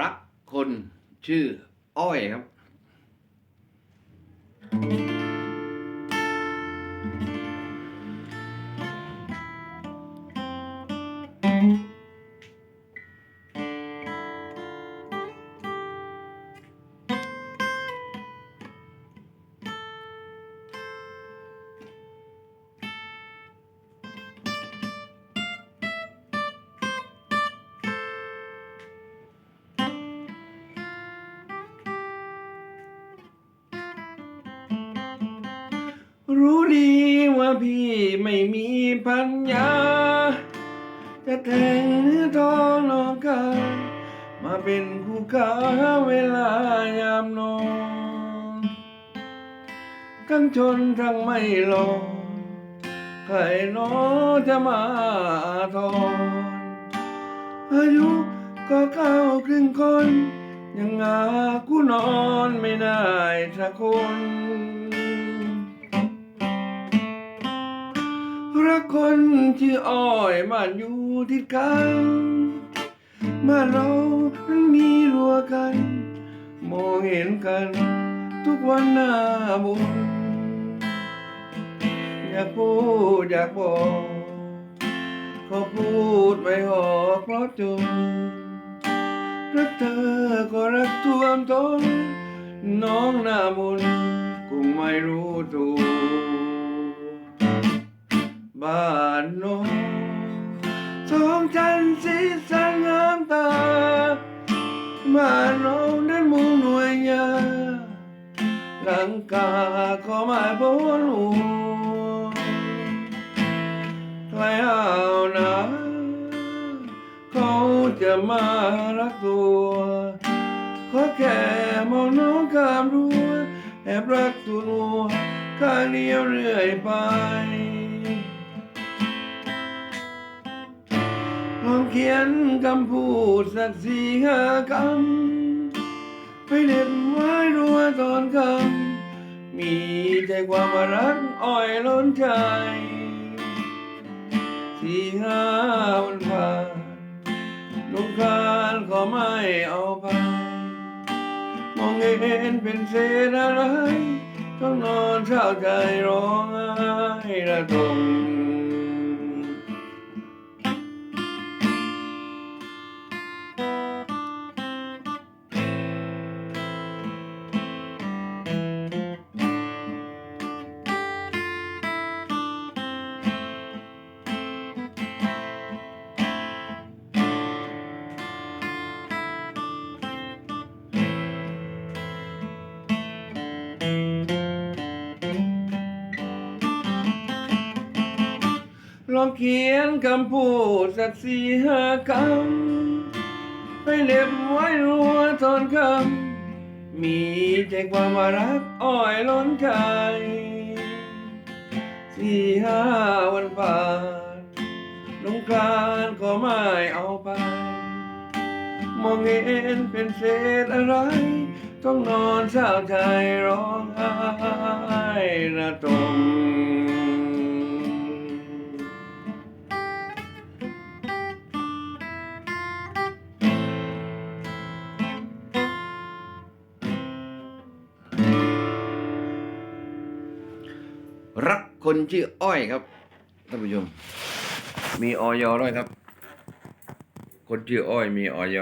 รักคนชื่ออ้อยครับ รู้ดีว่าพี่ไม่มีปัญญา จะแต่งเนื้อทองนองกันมาเป็นคู่ค้าเวลายามนอนทั้งชนทั้งไม่ลงใครนอจะมาทอนอายุก็เข้าครึ่งคน ยังหากูนอนไม่ได้สักคน คนที่อ้อยบ้านอยู่ที่กันบ้านเรานั้นมีรัวกัน มองเห็นกัน ทุกวันหน้าบุญอยากพูดอยากบอกขอพูดไม่ออกเพราะจนรักเธอก็รักท่วมท้นน้องหน้าบุญคงไม่รู้ตัว บ้านโนองสองจันทร์สีสันงามตาบ้านเรานั้นมุงหน่วยยาหลังกาขอมาบนหัวใครเอานะเขาจะมารักตัวขอแค่มองน้องข้ามรั้วแอบรักตัวนัวข้างเดียวเรื่อยไป เขียนคำพูดสักสี่ห้าคำไปเหน็บไว้รัวตอนคำมีใจความรักอ้อยล้นใจสี่ห้าวันผ่านลูกคานขอไม่เอาไปมองเห็นเป็นเศษอะไร ต้องนอนเศร้าใจร้องไห้ระทม ลองเขียนคำพูดสักสี่ห้าคำไปเหน็บไว้รัวตอนคำมีใจความว่ารักอ้อยล้นใจสี่ห้าวันผ่านลงกลานก็ไม่เอาไป มองเห็นเป็นเศษอะไร ต้องนอนเศร้าใจร้องไห้ระทม รักคนชื่ออ้อยครับท่านผู้ชมมีออยด้วยครับ คนชื่ออ้อยมีออย